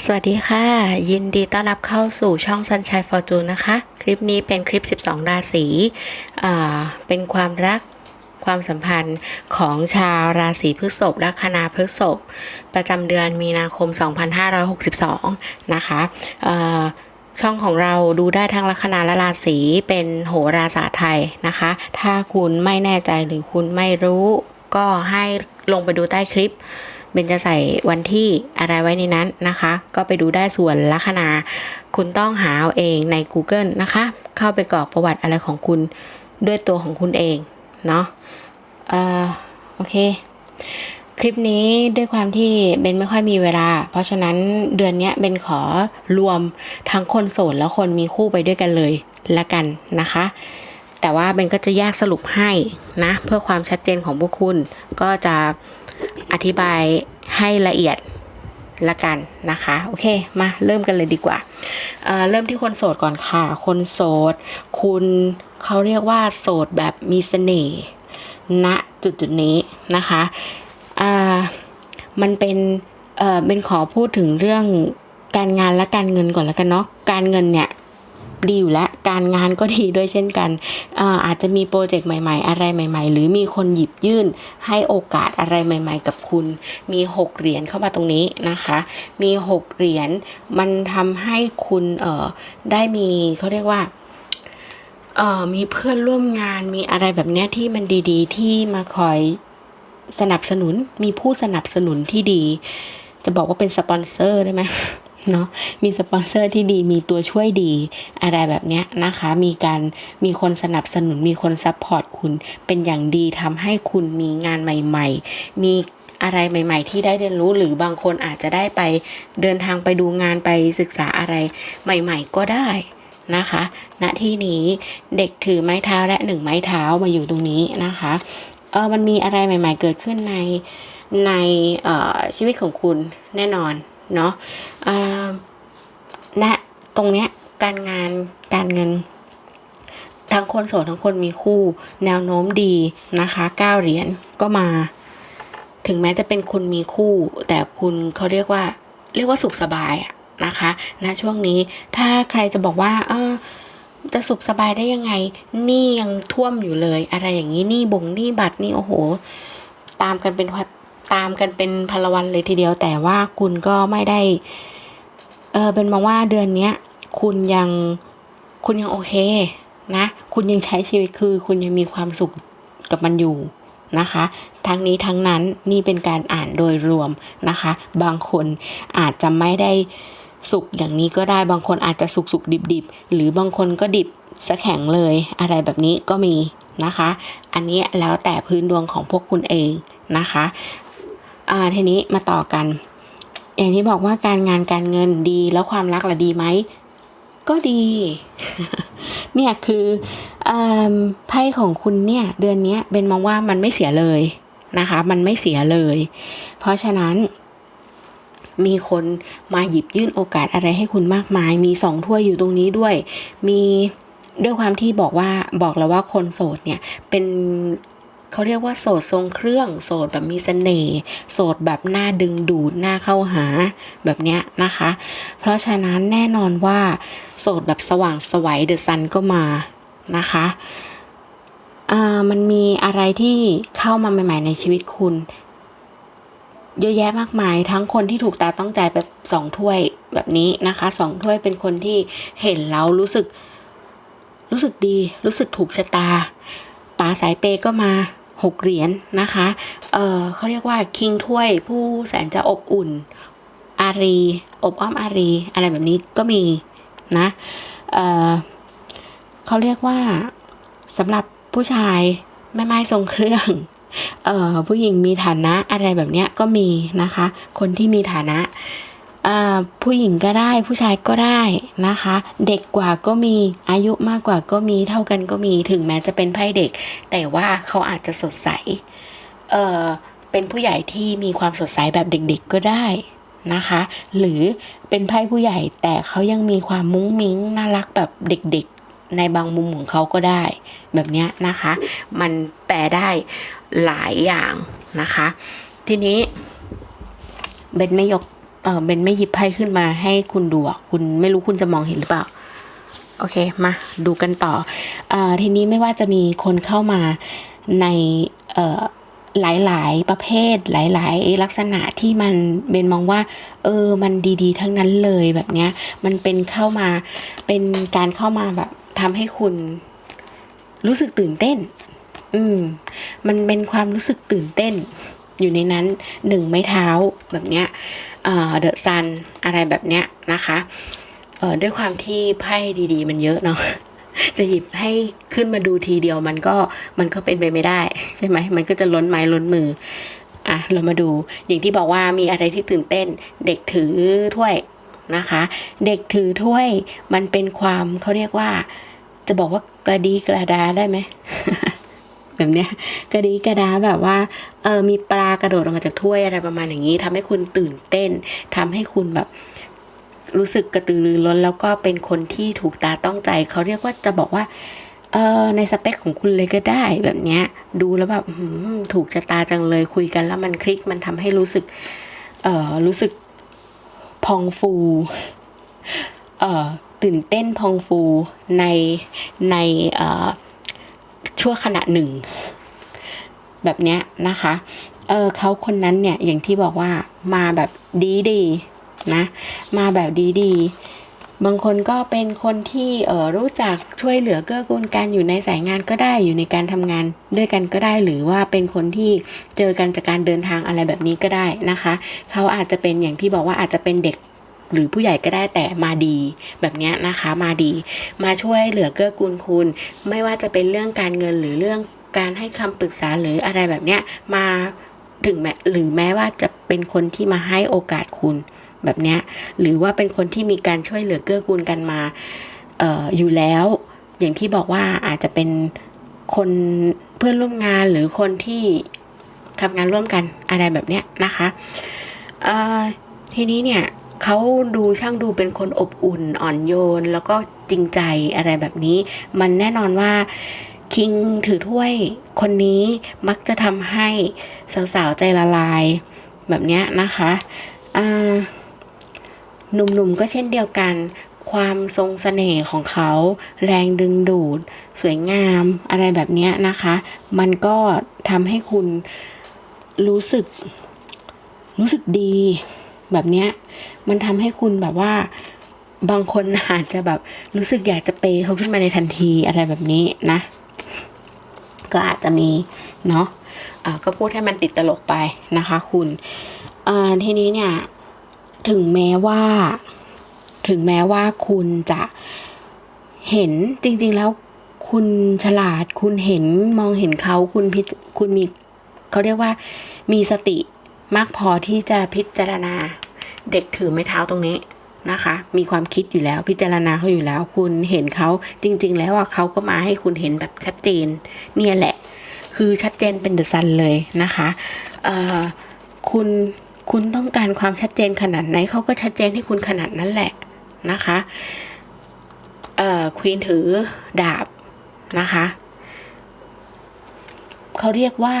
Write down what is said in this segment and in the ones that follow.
สวัสดีค่ะ ยินดีต้อนรับเข้าสู่ช่อง Sunshine Fortune นะคะ คลิปนี้เป็นคลิป 12 ราศีเป็นความรักความสัมพันธ์ของชาวราศีพฤษภละคณาพฤษภประจำเดือนมีนาคม 2562 นะคะช่องของเราดูได้ทั้งลัคนาและราศีเป็นโหราศาสตร์ไทยนะคะ ถ้าคุณไม่แน่ใจหรือคุณไม่รู้ ก็ให้ลงไปดูใต้คลิป เบนจะใส่วันที่อะไรไว้ในนั้นนะคะ ก็ไปดูได้ส่วนลัคนา คุณต้องหาเอาเองใน Google นะคะ เข้าไปกรอกประวัติอะไรของคุณด้วยตัวของคุณเอง เนาะเอ่อโอเค คลิปนี้ด้วยความที่เบนไม่ค่อยมีเวลา เพราะฉะนั้นเดือนนี้เบนขอรวมทั้งคนโสดและคนมีคู่ไปด้วยกันเลยละกันนะคะแต่ว่าเบนก็จะแยกสรุปให้นะ เพื่อความชัดเจนของพวกคุณก็จะ อธิบายให้ละเอียดละกันนะคะ โอเค มาเริ่มกันเลยดีกว่าเเริ่มที่คนโสดก่อนค่ะ คนโสด คุณเขาเรียกว่าโสดแบบมีเสน่ห์ณจุดจุดนี้นะคะมันเป็นเออเป็นขอพูดถึงเรื่องการงานและการเงินก่อนแล้วกันเนาะการเงินเนี่ย ดีอยู่แล้วการงานก็ดีด้วยเช่นกันอาอาจจะมีโปรเจกต์ใหม่ ๆ อะไรใหม่ ๆ หรือมีคนหยิบยื่นให้โอกาสอะไรใหม่ ๆ กับคุณ มีหกเหรียญเข้ามาตรงนี้นะคะ มีหกเหรียญมันทำให้คุณเอ่อได้มีเขาเรียกว่าเอ่อมีเพื่อนร่วมงานมีอะไรแบบเนี้ยที่มันดีๆ ที่มาคอยสนับสนุนมีผู้สนับสนุนที่ดี จะบอกว่าเป็นสปอนเซอร์ได้ไหม เนาะมีสปอนเซอร์ที่ดีมีตัวช่วยดี อะไรแบบเนี้ยนะคะ มีการมีคนสนับสนุนมีคนซัพพอร์ตคุณเป็นอย่างดีทำให้คุณมีงานใหม่ ๆ มีอะไรใหม่ ๆ ที่ได้เรียนรู้หรือบางคนอาจจะได้ไปเดินทางไปดูงานไปศึกษาอะไรใหม่ ๆ ก็ได้นะคะ ณ ที่นี้เด็กถือไม้เท้าและหนึ่งไม้เท้ามาอยู่ตรงนี้นะคะ เออมันมีอะไรใหม่ ๆ เกิดขึ้นในในเอ่อชีวิตของคุณแน่นอน เนาะณตรงเนี้ยการงานการเงินทั้งคนโสดทั้งคนมีคู่แนวโน้มดีนะคะเก้าเหรียญก็มา ถึงแม้จะเป็นคุณมีคู่ แต่คุณเขาเรียกว่า เรียกว่าสุขสบายอะนะคะณช่วงนี้ถ้าใครจะบอกว่า เออจะสุขสบายได้ยังไงนี้ยังท่วมอยู่เลย อะไรอย่างนี้นี้บงนี้บัตรนี่โอ้โห ตามกันเป็นพัด ตามกันเป็นพลวันเลยทีเดียว แต่ว่าคุณก็ไม่ได้ เออเป็นมองว่าเดือนเนี้ย คุณยังคุณยังโอเคนะ คุณยังใช้ชีวิตคือ คุณยังมีความสุขกับมันอยู่นะคะ ทั้งนี้ทั้งนั้นนี่เป็นการอ่านโดยรวมนะคะ บางคนอาจจะไม่ได้สุขอย่างนี้ก็ได้บางคนอาจจะสุกสุกดิบดิบๆหรือบางคนก็ดิบสะแข็งเลยอะไรแบบนี้ก็มีนะคะ อันนี้แล้วแต่พื้นดวงของพวกคุณเองนะคะ อ่าทีนี้มาต่อกัน อย่างที่บอกว่าการงานการเงินดีแล้วความรักล่ะดีไหมก็ดี เนี่ยคือไพ่ของคุณเนี่ยเดือนนี้เป็นมองว่ามันไม่เสียเลยนะคะ มันไม่เสียเลย เพราะฉะนั้น มีคนมาหยิบยื่นโอกาสอะไรให้คุณมากมาย มีสองถ้วยอยู่ตรงนี้ด้วย มีด้วยความที่บอกว่าบอกแล้วว่าคนโสดเนี่ยเป็น เขาเรียกว่าโสดทรงเครื่อง โสดแบบมีเสน่ห์โสดแบบน่าดึงดูดน่าเข้าหาแบบเนี้ยนะคะ เพราะฉะนั้นแน่นอนว่า โสดแบบสว่างสวัยเดอะซันก็มานะคะอ่ามันมีอะไรที่เข้ามาใหม่ ๆ ในชีวิตคุณ เยอะแยะมากมาย ทั้งคนที่ถูกตาต้องใจแบบสองถ้วยแบบนี้นะคะสองถ้วยเป็นคนที่เห็นแล้วรู้สึก รู้สึกดี รู้สึกถูกชะตาป๋าสายเปก็มา หกเหรียญนะคะ เออเขาเรียกว่าคิงถ้วยผู้แสนจะอบอุ่น อารี อบอ้อมอารี อะไรแบบนี้ก็มีนะ เออเขาเรียกว่าสำหรับผู้ชายแม่ไม้ทรงเครื่องเออผู้หญิงมีฐานะอะไรแบบเนี้ยก็มีนะคะ คนที่มีฐานะ ผู้หญิงก็ได้ผู้ชายก็ได้นะคะ เด็กกว่าก็มีอายุมากกว่าก็มีเท่ากันก็มีถึงแม้จะเป็นไพ่เด็ก แต่ว่าเขาอาจจะสดใสเออเป็นผู้ใหญ่ที่มีความสดใสแบบเด็กๆก็ได้นะคะ หรือเป็นไพ่ผู้ใหญ่แต่เขายังมีความมุ้งมิ้งน่ารักแบบเด็กๆ ในบางมุมของเขาก็ได้ แบบนี้นะคะ มันแปลได้หลายอย่างนะคะ ทีนี้เบนไม่ยก เออเบนไม่หยิบไพ่ขึ้นมาให้คุณดูอะคุณไม่รู้คุณจะมองเห็นหรือเปล่า โอเค มาดูกันต่อเออทีนี้ไม่ว่าจะมีคนเข้ามาในเหลาย ๆ ประเภท หลาย ๆ ลักษณะที่มันเบนมองว่า เออ มันดี ๆ ทั้งนั้นเลยแบบเนี้ย มันเป็นเข้ามา เป็นการเข้ามาแบบทำให้คุณรู้สึกตื่นเต้น อืม มันเป็นความรู้สึกตื่นเต้น อยู่ในนั้นหนึ่งไม้เท้าแบบเนี้ย เอ่อดอะซันอะไรแบบเนี้ยนะคะเออด้วยความที่ไพ่ดีๆ มันเยอะเนาะจะหยิบให้ขึ้นมาดูทีเดียวมันก็มันก็เป็นไปไม่ได้ ใช่ไหมมันก็จะล้นไม้ล้นมืออะเรามาดูอย่างที่บอกว่ามีอะไรที่ตื่นเต้น เด็กถือถ้วยนะคะ เด็กถือถ้วยมันเป็นความเขาเรียกว่า จะบอกว่ากระดีกระดาได้ไหม แบบเนี้ยกระดีกระดาแบบว่าเออมีปลากระโดดออกมาจากถ้วยอะไรประมาณอย่างนี้ทำให้คุณตื่นเต้นทำให้คุณแบบรู้สึกกระตือรือร้นแล้วก็เป็นคนที่ถูกตาต้องใจ เขาเรียกว่าจะบอกว่าเออในสเปคของคุณเลยก็ได้แบบเนี้ยดูแล้วแบบถูกชะตาจังเลยคุยกันแล้วมันคลิกมันทำให้รู้สึกเออรู้สึกพองฟูเออตื่นเต้นพองฟูในในเออ ชั่วขณะหนึ่ง แบบเนี้ยนะคะเออเขาคนนั้นเนี่ยอย่างที่บอกว่ามาแบบดีดีๆนะมาแบบดีดีๆบางคนก็เป็นคนที่เออรู้จักช่วยเหลือเกื้อกูลกันอยู่ในสายงานก็ได้อยู่ในการทำงานด้วยกันก็ได้ หรือว่าเป็นคนที่เจอกันจากการเดินทางอะไรแบบนี้ก็ได้นะคะ เขาอาจจะเป็นอย่างที่บอกว่าอาจจะเป็นเด็ก หรือผู้ใหญ่ก็ได้แต่มาดี แบบนี้นะคะมาดี มาช่วยเหลือเกื้อกูลคุณ ไม่ว่าจะเป็นเรื่องการเงินหรือเรื่องการให้คำปรึกษาหรืออะไรแบบเนี้ยมาถึงแม้หรือแม้ว่าจะเป็นคนที่มาให้โอกาสคุณแบบนี้หรือว่าเป็นคนที่มีการช่วยเหลือเกื้อกูลกันมาอออยู่แล้ว อย่างที่บอกว่าอาจจะเป็นคนเพื่อนร่วมงานหรือคนที่ทำงานร่วมกันอะไรแบบนี้นะคะทีนี้เนี่ย เขาดูช่างดูเป็นคนอบอุ่นอ่อนโยน แล้วก็จริงใจอะไรแบบนี้ มันแน่นอนว่าคิงถือถ้วยคนนี้มักจะทำให้สาวๆใจละลายแบบเนี้ยนะคะหนุ่มๆก็เช่นเดียวกัน ความทรงเสน่ห์ของเขา แรงดึงดูด สวยงามอะไรแบบเนี้ยนะคะ มันก็ทำให้คุณรู้สึกรู้สึกดี แบบเนี้ยมันทำให้คุณแบบว่าบางคนอาจจะแบบรู้สึกอยากจะเปย์เขาขึ้นมาในทันทีอะไรแบบนี้นะ ก็อาจจะมีเนาะอ่าก็พูดให้มันติดตลกไปนะคะคุณทีนี้เนี่ยถึงแม้ว่า ถึงแม้ว่าคุณจะเห็นจริง ๆแล้วคุณฉลาดคุณเห็นมองเห็นเขาคุณพิคุณมีเขาเรียกว่ามีสติ มากพอที่จะพิจารณาเด็กถือไม้เท้าตรงนี้นะคะ มีความคิดอยู่แล้วพิจารณาเขาอยู่แล้ว คุณเห็นเขาจริง ๆ แล้วอะเขาก็มาให้คุณเห็นแบบชัดเจน เนี่ยแหละ คือชัดเจนเป็นเดอะซันเลยนะคะเอ่อคุณคุณต้องการความชัดเจนขนาดไหนเขาก็ชัดเจนให้คุณขนาดนั้นแหละนะคะเอ่อควีนถือดาบนะคะเขาเรียกว่า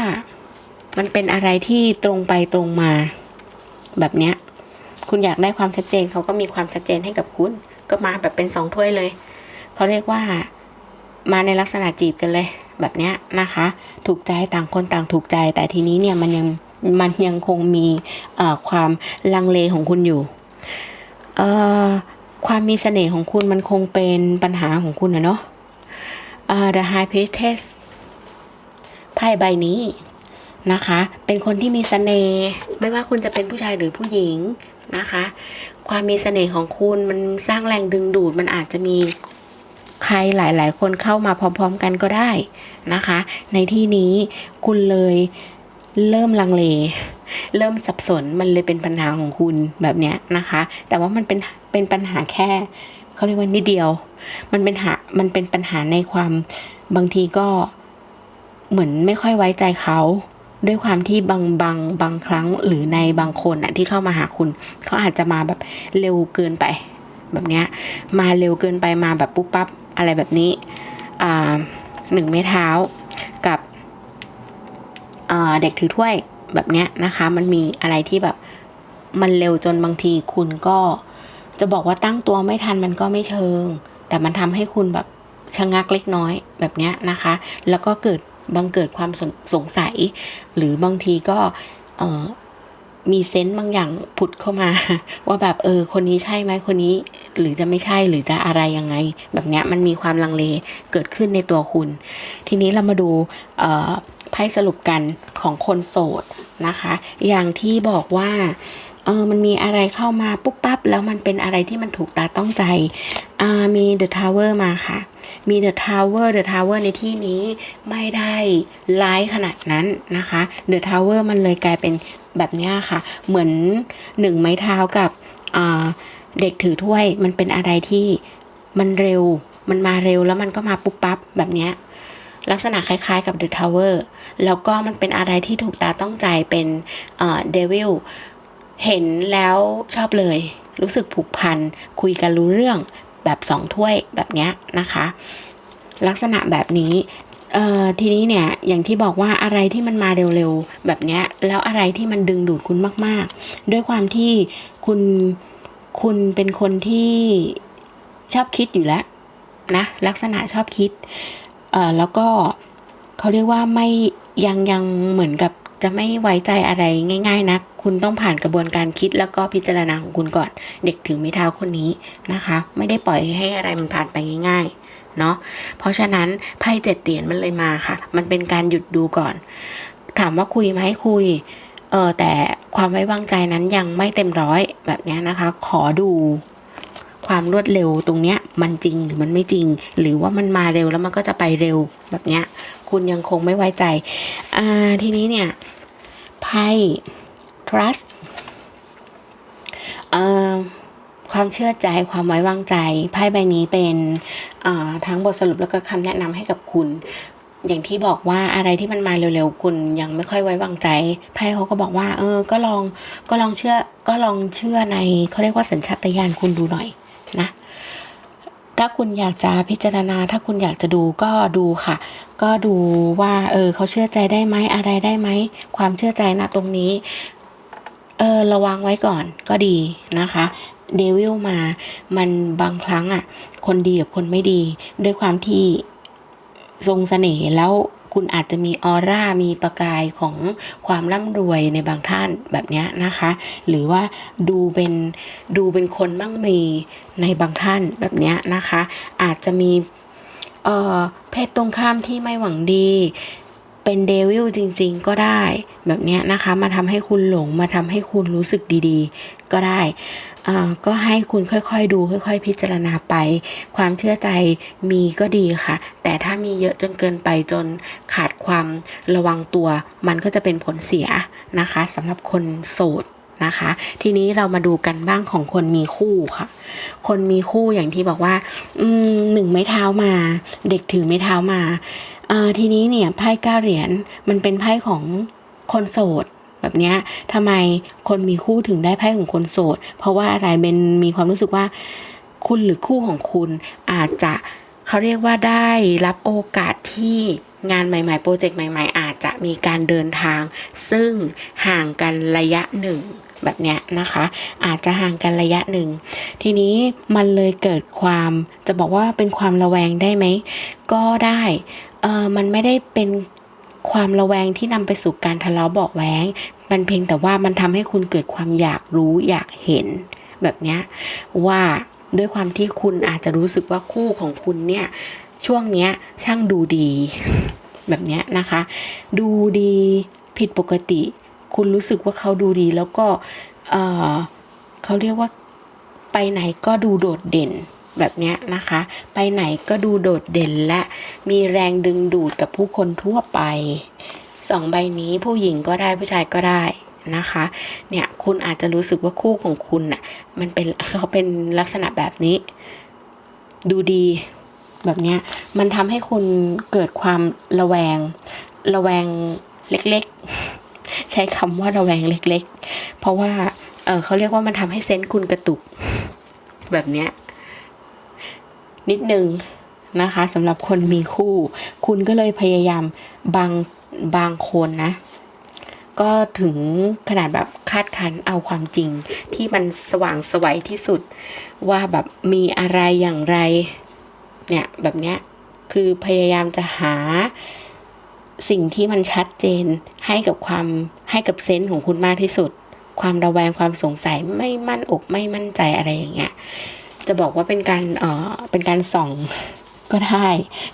มันเป็นอะไรที่ตรงไปตรงมา แบบเนี้ย คุณอยากได้ความชัดเจนเขาก็มีความชัดเจนให้กับคุณ ก็มาแบบเป็นสองถ้วยเลย เขาเรียกว่ามาในลักษณะจีบกันเลย แบบเนี้ยนะคะ ถูกใจต่างคนต่างถูกใจ แต่ทีนี้เนี่ยมันยังมันยังคงมีความลังเลของคุณอยู่ความมีเสน่ห์ของคุณมันคงเป็นปัญหาของคุณนะเนาะ The High Priestess ไพ่ใบนี้ นะคะ เป็นคนที่มีเสน่ห์ไม่ว่าคุณจะเป็นผู้ชายหรือผู้หญิงนะคะ ความมีเสน่ห์ของคุณมันสร้างแรงดึงดูดมันอาจจะมีใครหลาย ๆ คนเข้ามาพร้อม ๆ กันก็ได้นะคะ ในที่นี้คุณเลยเริ่มลังเล เริ่มสับสนมันเลยเป็นปัญหาของคุณแบบเนี้ยนะคะ แต่ว่ามันเป็นเป็นปัญหาแค่เขาเรียกว่านิดเดียว มันเป็นหามันเป็นปัญหาในความบางทีก็เหมือนไม่ค่อยไว้ใจเขา ด้วยความที่บางบางบางครั้งหรือในบางคนอะที่เข้ามาหาคุณ เขาอาจจะมาแบบเร็วเกินไป แบบเนี้ยมาเร็วเกินไปมาแบบปุ๊บปั๊บอะไรแบบนี้อ่าหนึ่งไม้เท้ากับเด็กถือถ้วยแบบเนี้ยนะคะ มันมีอะไรที่แบบมันเร็วจนบางทีคุณก็จะบอกว่าตั้งตัวไม่ทันมันก็ไม่เชิง แต่มันทำให้คุณแบบชะงักเล็กน้อยแบบเนี้ยนะคะ แล้วก็เกิด บังเกิดความสงสงสัย หรือบางทีก็เออมีเซนต์บางอย่างผุดเข้ามา ว่าแบบเออคนนี้ใช่ไหมคนนี้หรือจะไม่ใช่หรือจะอะไรยังไง แบบเนี้ยมันมีความลังเลเกิดขึ้นในตัวคุณ ทีนี้เรามาดูเออไพ่สรุปกันของคนโสดนะคะ อย่างที่บอกว่าเออมันมีอะไรเข้ามาปุ๊บปั๊บแล้วมันเป็นอะไรที่มันถูกตาต้องใจอ่ามี The Tower มาค่ะ มี The Tower The Tower ในที่นี้ไม่ได้ร้ายขนาดนั้นนะคะ The Tower มันเลยกลายเป็นแบบนี้ค่ะ เหมือนหนึ่งไม้เท้ากับเด็กถือถ้วยมันเป็นอะไรที่มันเร็ว มันมาเร็วแล้วมันก็มาปุ๊บปั๊บแบบนี้ลักษณะคล้ายๆกับ The Tower แล้วก็มันเป็นอะไรที่ถูกตาต้องใจเป็นเดวิลเห็นแล้วชอบเลย รู้สึกผูกพัน คุยกันรู้เรื่อง แบบสองถ้วยแบบเนี้ยนะคะ ลักษณะแบบนี้ทีนี้เนี่ยอย่างที่บอกว่าอะไรที่มันมาเร็วๆแบบเนี้ยแล้วอะไรที่มันดึงดูดคุณมาก ๆ ด้วยความที่คุณคุณเป็นคนที่ชอบคิดอยู่แล้วนะลักษณะชอบคิดแล้วก็เขาเรียกว่าไม่ยังยังเหมือนกับ จะไม่ไว้ใจอะไรง่าย ๆนะคุณต้องผ่านกระบวนการคิดแล้วก็พิจารณาของคุณก่อน เด็กถือไม้เท้าคนนี้นะคะ ไม่ได้ปล่อยให้อะไรมันผ่านไปง่ายๆเนาะเพราะฉะนั้นไพ่เจ็ดเหรียญมันเลยมาค่ะ มันเป็นการหยุดดูก่อน ถามว่าคุยไหมคุยเออแต่ความไว้วางใจนั้นยังไม่เต็มร้อยแบบนี้นะคะ ขอดูความรวดเร็วตรงเนี้ยมันจริงหรือมันไม่จริง หรือว่ามันมาเร็วแล้วมันก็จะไปเร็วแบบเนี้ย คุณยังคงไม่ไว้ใจ อ่า ทีนี้เนี่ย ไพ่ trust เอ่อความเชื่อใจความไว้วางใจไพ่ใบนี้เป็นอ่อทั้งบทสรุปแล้วก็คำแนะนำให้กับคุณ อย่างที่บอกว่าอะไรที่มันมาเร็วๆ คุณยังไม่ค่อยไว้วางใจไพ่เขาก็บอกว่า เออ ก็ลองก็ลองเชื่อก็ลองเชื่อในเขาเรียกว่าสัญชาตญาณคุณดูหน่อยนะ ถ้าคุณอยากจะพิจารณา ถ้าคุณอยากจะดูก็ดูค่ะ ก็ดูว่าเออเขาเชื่อใจได้ไหมอะไรได้ไหม ความเชื่อใจนะตรงนี้เออระวังไว้ก่อนก็ดีนะคะเดวิลมา มันบางครั้งอะ่ะ คนดีกับคนไม่ดี ด้วยความที่ทรงเสน่ห์แล้ว คุณอาจจะมีออร่ามีประกายของความร่ำรวยในบางท่านแบบนี้นะคะ หรือว่าดูเป็นดูเป็นคนมั่งมีในบางท่านแบบนี้นะคะ อาจจะมีเอ่อเพศตรงข้ามที่ไม่หวังดีเป็นเดวิลจริง ๆ ก็ได้แบบนี้นะคะ มาทำให้คุณหลงมาทำให้คุณรู้สึกดี ๆ ก็ได้ ก็ให้คุณค่อยๆดูค่อย ๆ พิจารณาไป ความเชื่อใจมีก็ดีค่ะ แต่ถ้ามีเยอะจนเกินไปจนขาดความระวังตัว มันก็จะเป็นผลเสียนะคะสำหรับคนโสดนะคะ ทีนี้เรามาดูกันบ้างของคนมีคู่ค่ะ คนมีคู่อย่างที่บอกว่าอืมหนึ่งไม้เท้ามา เด็กถือไม้เท้ามาทีนี้เนี่ยไพ่เก้าเหรียญมันเป็นไพ่ของคนโสด แบบเนี้ยทำไมคนมีคู่ถึงได้ไพ่ของคนโสด เพราะว่าอะไรเบนมีความรู้สึกว่า คุณหรือคู่ของคุณอาจจะเขาเรียกว่าได้รับโอกาสที่งานใหม่ๆ โปรเจกต์ใหม่ๆ อาจจะมีการเดินทาง ซึ่งห่างกันระยะหนึ่งแบบเนี้ยนะคะ อาจจะห่างกันระยะหนึ่ง ทีนี้มันเลยเกิดความจะบอกว่าเป็นความระแวงได้ไหม ก็ได้เออมันไม่ได้เป็น ความระแวงที่นำไปสู่การทะเลาะเบาะแว้งมันเพียงแต่ว่ามันทำให้คุณเกิดความอยากรู้อยากเห็น แบบนี้ว่าด้วยความที่คุณอาจจะรู้สึกว่าคู่ของคุณเนี่ยช่วงเนี้ยช่างดูดี แบบนี้นะคะ ดูดีผิดปกติ คุณรู้สึกว่าเขาดูดีแล้วก็เเขาเรียกว่าไปไหนก็ดูโดดเด่น แบบนี้นะคะ ไปไหนก็ดูโดดเด่นและ มีแรงดึงดูดกับผู้คนทั่วไปสองใบนี้ผู้หญิงก็ได้ผู้ชายก็ได้นะคะ เนี่ยคุณอาจจะรู้สึกว่าคู่ของคุณน่ะมันเป็นเขาเป็นลักษณะแบบนี้ ดูดีแบบเนี้ยมันทำให้คุณเกิดความระแวง ระแวงเล็กๆ ใช้คำว่าระแวงเล็ก ๆ เพราะว่า เออเขาเรียกว่ามันทำให้เซนส์คุณกระตุกแบบเนี้ย นิดนึงนะคะสำหรับคนมีคู่ คุณก็เลยพยายามบางบางคนนะ ก็ถึงขนาดแบบคาดคันเอาความจริง ที่มันสว่างสวัยที่สุด ว่าแบบมีอะไรอย่างไร เนี่ยแบบเนี้ยคือพยายามจะหาสิ่งที่มันชัดเจนให้กับความให้กับเซนส์ของคุณมากที่สุด ความระแวงความสงสัยไม่มั่นอกไม่มั่นใจอะไรอย่างเงี้ย จะบอกว่าเป็นการเอ่อเป็นการส่องก็ได้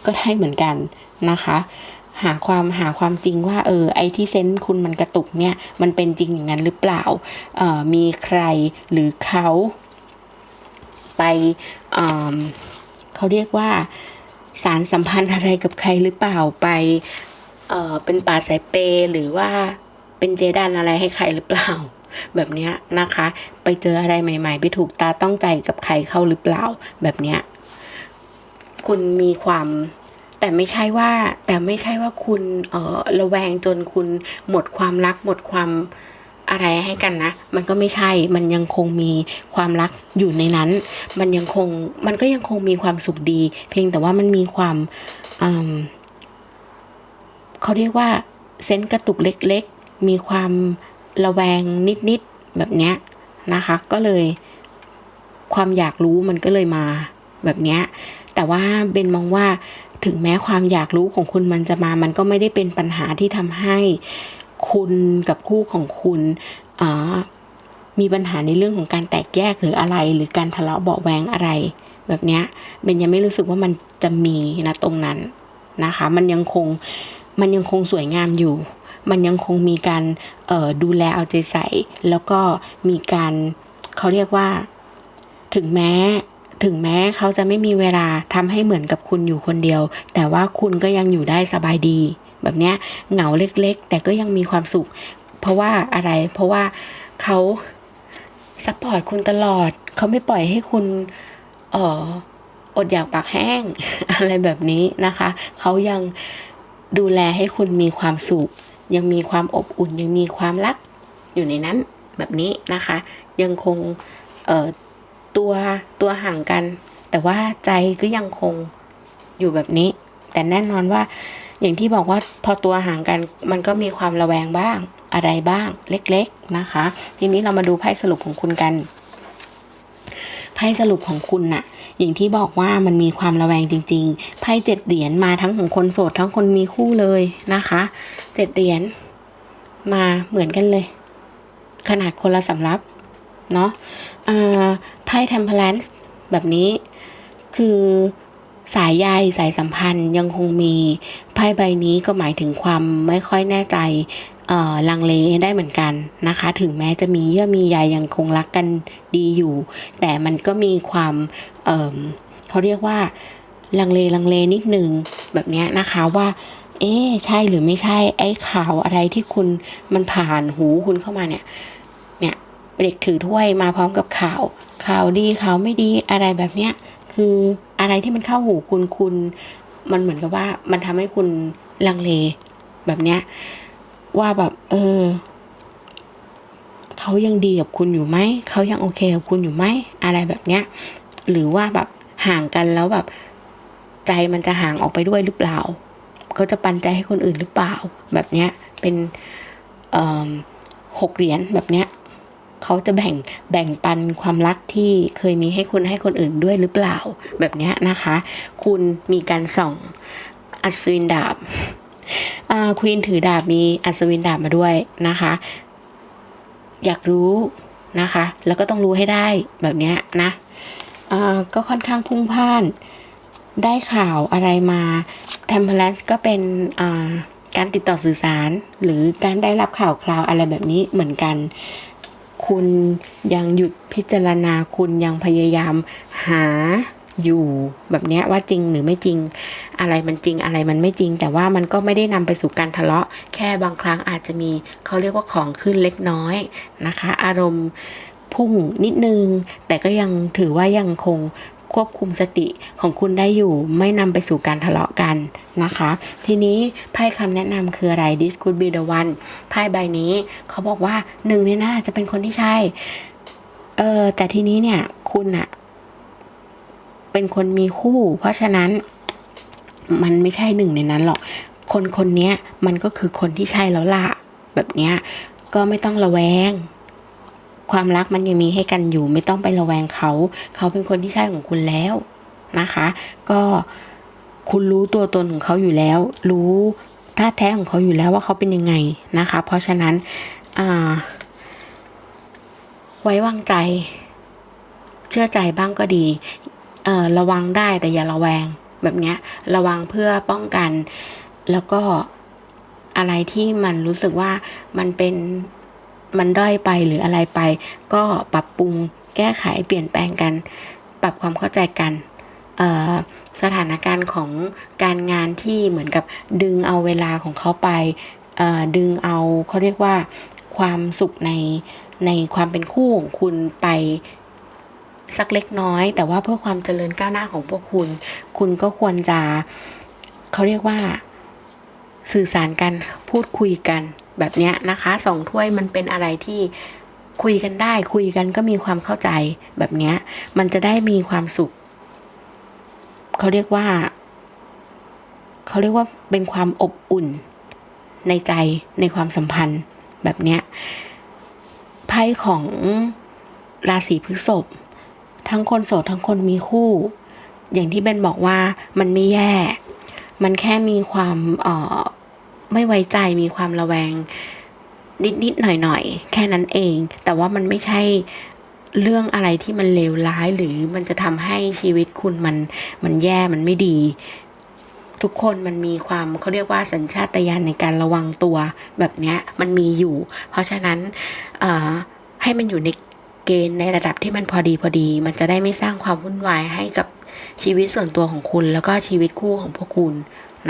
ก็ได้เหมือนกันนะคะ หาความหาความจริงว่าเออไอที่เซนส์คุณมันกระตุกเนี่ยมันเป็นจริงอย่างนั้นหรือเปล่าเอ่อมีใครหรือเขาไปเอ่อเขาเรียกว่าสารสัมพันธ์อะไรกับใครหรือเปล่าไปเอ่อเป็นป่าสายเปย์หรือว่าเป็นเจดันอะไรให้ใครหรือเปล่า แบบนี้นะคะ ไปเจออะไรใหม่ ๆ ไปถูกตาต้องใจกับใครเข้าหรือเปล่าแบบนี้คุณมีความแต่ไม่ใช่ว่าแต่ไม่ใช่ว่าคุณเออระแวงจนคุณหมดความรักหมดความอะไรให้กันนะ มันก็ไม่ใช่ มันยังคงมีความรักอยู่ในนั้น มันยังคง มันก็ยังคงมีความสุขดี เพียงแต่ว่ามันมีความอืมเขาเรียกว่าเซนส์กระตุกเล็กๆ มีความ ระแวงนิดๆแบบเนี้ยนะคะ ก็เลยความอยากรู้มันก็เลยมาแบบเนี้ยแต่ว่าเบนมองว่าถึงแม้ความอยากรู้ของคุณมันจะมา มันก็ไม่ได้เป็นปัญหาที่ทำให้คุณกับคู่ของคุณมีปัญหาในเรื่องของการแตกแยกหรืออะไร หรือการทะเลาะเบาแวงอะไร แบบเนี้ยเบนยังไม่รู้สึกว่ามันจะมีนะตรงนั้นนะคะ มันยังคงมันยังคงสวยงามอยู่ มันยังคงมีการดูแลเอาใจใส่ แล้วก็มีการเขาเรียกว่าถึงแม้ถึงแม้เขาจะไม่มีเวลาทำให้เหมือนกับคุณอยู่คนเดียว แต่ว่าคุณก็ยังอยู่ได้สบายดี แบบเนี้ยเหงาเล็กๆ แต่ก็ยังมีความสุข เพราะว่าอะไรเพราะว่าเขาซัพพอร์ตคุณตลอด เขาไม่ปล่อยให้คุณเอออดอยากปากแห้ง อะไรแบบนี้นะคะ เขายังดูแลให้คุณมีความสุข ยังมีความอบอุ่นยังมีความรักอยู่ในนั้นแบบนี้นะคะ ยังคงตัวตัวห่างกัน แต่ว่าใจก็ยังคงอยู่แบบนี้ แต่แน่นอนว่าอย่างที่บอกว่าพอตัวห่างกันมันก็มีความระแวงบ้างอะไรบ้างเล็กๆนะคะ ทีนี้เรามาดูไพ่สรุปของคุณกัน ไพ่สรุปของคุณน่ะ อย่างที่บอกว่ามันมีความระแวงจริงๆไพ่เจ็ดเหรียญมาทั้งของคนโสดทั้งคนมีคู่เลยนะคะเจ็ดเหรียญมาเหมือนกันเลย ขนาดคนละสำรับเนาะไพ่เทมเพลนส์แบบนี้คือสายใยสายสัมพันธ์ยังคงมีไพ่ใบนี้ก็หมายถึงความไม่ค่อยแน่ใจ ลังเลได้เหมือนกันนะคะ ถึงแม้จะมีเยื่อมีใยยังคงรักกันดีอยู่ แต่มันก็มีความเเขาเรียกว่าลังเลลังเลนิดนึงแบบนี้นะคะว่าเอ๊ใช่หรือไม่ใช่ไอ้ข่าวอะไรที่คุณมันผ่านหูคุณเข้ามาเนี่ยเนี่ยเด็กถือถ้วยมาพร้อมกับข่าวข่าวดีข่าวไม่ดีอะไรแบบเนี้ยคืออะไรที่มันเข้าหูคุณคุณ มันเหมือนกับว่ามันทำให้คุณลังเลแบบเนี้ย ว่าแบบ เออเขายังดีกับคุณอยู่ไหม เขายังโอเคกับคุณอยู่ไหม อะไรแบบเนี้ย หรือว่าแบบห่างกันแล้วแบบ ใจมันจะห่างออกไปด้วยหรือเปล่า เขาจะปันใจให้คนอื่นหรือเปล่า แบบเนี้ย เป็นเอ่อหกเหรียญแบบเนี้ย เขาจะแบ่งแบ่งปันความรักที่เคยมีให้คุณให้คนอื่นด้วยหรือเปล่า แบบเนี้ยนะคะ คุณมีการส่องอัศวินดาบ ควีนถือดาบมีอัศวินดาบมาด้วยนะคะ อยากรู้นะคะ แล้วก็ต้องรู้ให้ได้แบบนี้นะก็ค่อนข้างพุ่งพ่านได้ข่าวอะไรมาเทมเพลสก็เป็นการติดต่อสื่อสาร หรือการได้รับข่าวคราวอะไรแบบนี้เหมือนกัน คุณยังหยุดพิจารณาคุณยังพยายามหา อยู่แบบเนี้ยว่าจริงหรือไม่จริง อะไรมันจริงอะไรมันไม่จริง แต่ว่ามันก็ไม่ได้นำไปสู่การทะเลาะ แค่บางครั้งอาจจะมีเขาเรียกว่าของขึ้นเล็กน้อยนะคะ อารมณ์พุ่งนิดนึง แต่ก็ยังถือว่ายังคงควบคุมสติของคุณได้อยู่ไม่นำไปสู่การทะเลาะกันนะคะ ทีนี้ไพ่คำแนะนำคืออะไร this could be the one ไพ่ใบนี้เขาบอกว่าหนึ่งในนั้นอาจจะเป็นคนที่ใช่เออแต่ทีนี้เนี่ยคุณอะ เป็นคนมีคู่ เพราะฉะนั้นมันไม่ใช่หนึ่งในนั้นหรอก คนคนนี้มันก็คือคนที่ใช่แล้วล่ะ แบบเนี้ยก็ไม่ต้องระแวง ความรักมันยังมีให้กันอยู่ ไม่ต้องไประแวงเขา เขาเป็นคนที่ใช่ของคุณแล้วนะคะ ก็คุณรู้ตัวตนของเขาอยู่แล้ว รู้ท่าแท้ของเขาอยู่แล้วว่าเขาเป็นยังไงนะคะ เพราะฉะนั้นอ่าไว้วางใจ เชื่อใจบ้างก็ดี อ่อระวังได้แต่อย่าระแวงแบบเนี้ยระวังเพื่อป้องกัน แล้วก็อะไรที่มันรู้สึกว่ามันเป็นมันด้อยไปหรืออะไรไป ก็ปรับปรุงแก้ไขเปลี่ยนแปลงกัน ปรับความเข้าใจกันเอ่อสถานการณ์ของการงานที่เหมือนกับดึงเอาเวลาของเขาไปเอ่อดึงเอาเขาเรียกว่าความสุขในในความเป็นคู่ของคุณไป สักเล็กน้อย แต่ว่าเพื่อความเจริญก้าวหน้าของพวกคุณ คุณก็ควรจะเขาเรียกว่า สื่อสารกันพูดคุยกันแบบเนี้ยนะคะสองถ้วยมันเป็นอะไรที่คุยกันได้ คุยกันก็มีความเข้าใจแบบเนี้ยมันจะได้มีความสุขเขาเรียกว่าเขาเรียกว่าเป็นความอบอุ่นในใจในความสัมพันธ์แบบเนี้ยไพ่ของราศีพฤษภ ทั้งคนโสดทั้งคนมีคู่ อย่างที่เบนบอกว่ามันไม่แย่ มันแค่มีความเอ่อไม่ไว้ใจมีความระแวง นิดๆหน่อยๆ แค่นั้นเอง แต่ว่ามันไม่ใช่เรื่องอะไรที่มันเลวร้ายหรือมันจะทำให้ชีวิตคุณมันมันแย่มันไม่ดี ทุกคนมันมีความเขาเรียกว่าสัญชาตญาณในการระวังตัวแบบเนี้ยมันมีอยู่ เพราะฉะนั้นให้มันอยู่ใน เกณฑ์ในระดับที่มันพอดีพอดี มันจะได้ไม่สร้างความวุ่นวายให้กับชีวิตส่วนตัวของคุณ แล้วก็ชีวิตคู่ของพวกคุณ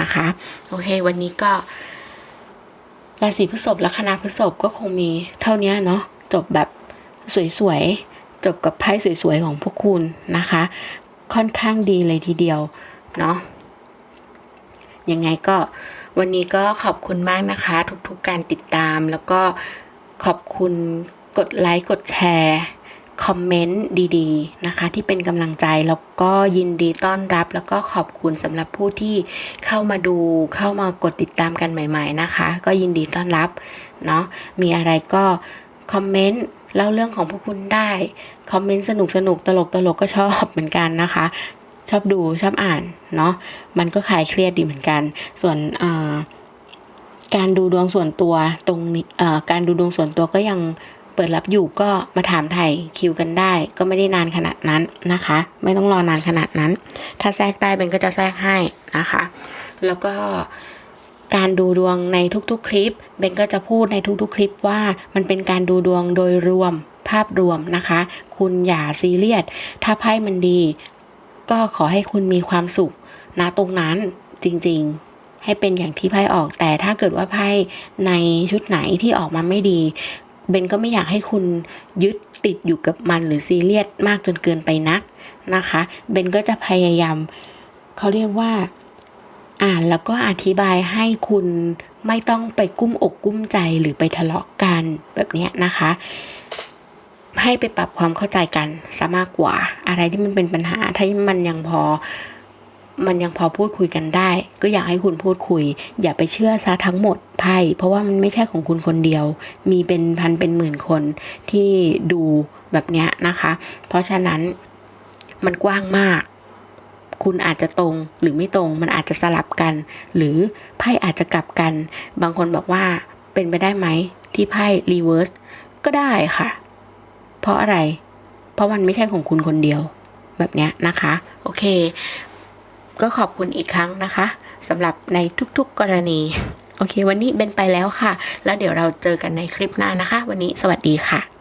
นะคะโอเค วันนี้ก็ราศีพฤษภและคณะพฤษภก็คงมีเท่านี้เนาะจบแบบสวยๆ จบกับไพ่สวยๆ ของพวกคุณนะคะ ค่อนข้างดีเลยทีเดียวเนาะยังไงก็วันนี้ก็ขอบคุณมากนะคะ ทุกๆการติดตามแล้วก็ขอบคุณ กดไลค์กดแชร์คอมเมนต์ดีๆนะคะ ที่เป็นกำลังใจแล้วก็ยินดีต้อนรับ แล้วก็ขอบคุณสำหรับผู้ที่เข้ามาดูเข้ามากดติดตามกันใหม่ ๆนะคะ ก็ยินดีต้อนรับเนาะมีอะไรก็คอมเมนต์เล่าเรื่องของพวกคุณได้คอมเมนต์สนุกสนุกตลกตลกก็ชอบเหมือนกันนะคะ ชอบดูชอบอ่านเนาะมันก็คลายเครียดดีเหมือนกัน ส่วนการดูดวงส่วนตัวตรงนี้การดูดวงส่วนตัวก็ยัง เปิดรับอยู่ก็มาถามไถ่คิวกันได้ ก็ไม่ได้นานขนาดนั้นนะคะ ไม่ต้องรอนานขนาดนั้น ถ้าแทรกได้เบนก็จะแทรกให้นะคะ แล้วก็การดูดวงในทุกๆ คลิปเบนก็จะพูดในทุกๆ คลิปว่ามันเป็นการดูดวงโดยรวมภาพรวมนะคะ คุณอย่าซีเรียสถ้าไพ่มันดี ก็ขอให้คุณมีความสุขณตรงนั้นจริงๆ ให้เป็นอย่างที่ไพ่ออกแต่ถ้าเกิดว่าไพ่ในชุดไหนที่ออกมาไม่ดี เบนก็ไม่อยากให้คุณยึดติดอยู่กับมันหรือซีเรียสมากจนเกินไปนักนะคะ เบนก็จะพยายามเขาเรียกว่าอ่านแล้วก็อธิบายให้คุณไม่ต้องไปกุ้มอกกุ้มใจหรือไปทะเลาะกันแบบนี้นะคะ ให้ไปปรับความเข้าใจกันซะมากกว่า อะไรที่มันเป็นปัญหา ถ้ามันยังพอ มันยังพอพูดคุยกันได้ ก็อยากให้คุณพูดคุย อย่าไปเชื่อซะทั้งหมด ไพ่ เพราะว่ามันไม่ใช่ของคุณคนเดียว มีเป็นพันเป็นหมื่นคนที่ดูแบบเนี้ยนะคะ เพราะฉะนั้นมันกว้างมาก คุณอาจจะตรงหรือไม่ตรง มันอาจจะสลับกัน หรือไพ่อาจจะกลับกัน บางคนบอกว่าเป็นไปได้ไหมที่ไพ่รีเวิร์สก็ได้ค่ะ เพราะอะไร เพราะมันไม่ใช่ของคุณคนเดียว แบบเนี้ยนะคะ โอเค ก็ขอบคุณอีกครั้งนะคะสำหรับในทุกๆกรณี โอเค วันนี้เบนไปแล้วค่ะ แล้วเดี๋ยวเราเจอกันในคลิปหน้านะคะ วันนี้สวัสดีค่ะ